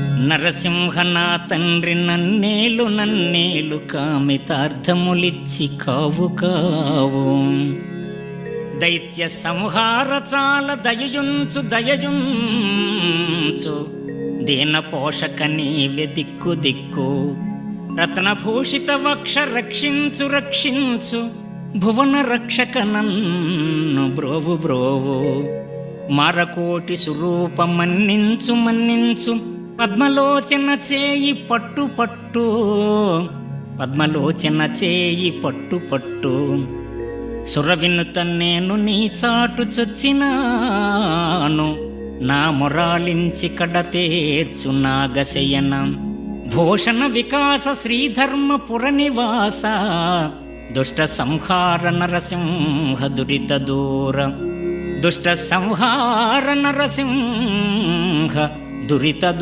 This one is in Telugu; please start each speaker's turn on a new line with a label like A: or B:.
A: నరసింహ నా తండ్రి నన్నేలు నన్నేలు కామితార్థములిచ్చి కావు కావు. దైత్య సంహార చాల దయయుంచు దయయుంచు. దీన పోషక నీవె దిక్కు దిక్కు. రత్నభూషిత వక్ష రక్షించు రక్షించు. భువన రక్షక నన్ను బ్రోవు బ్రోవు. మరకోటి సురూప మన్నించు మన్నించు. పద్మలోచన చేయి పట్టు పట్టు. పద్మలోచన చేయి పట్టు పట్టు. సురవినుత తన్నేను నీ చాటు చొచ్చినాను. నా మొరాలించి కడతేర్చు నాగశయనం. భూషణ వికాస శ్రీధర్మపుర నివాస దుష్ట సంహార నరసింహ దురిత దూర. దుష్ట సంహార నరసింహ దురిత దూర.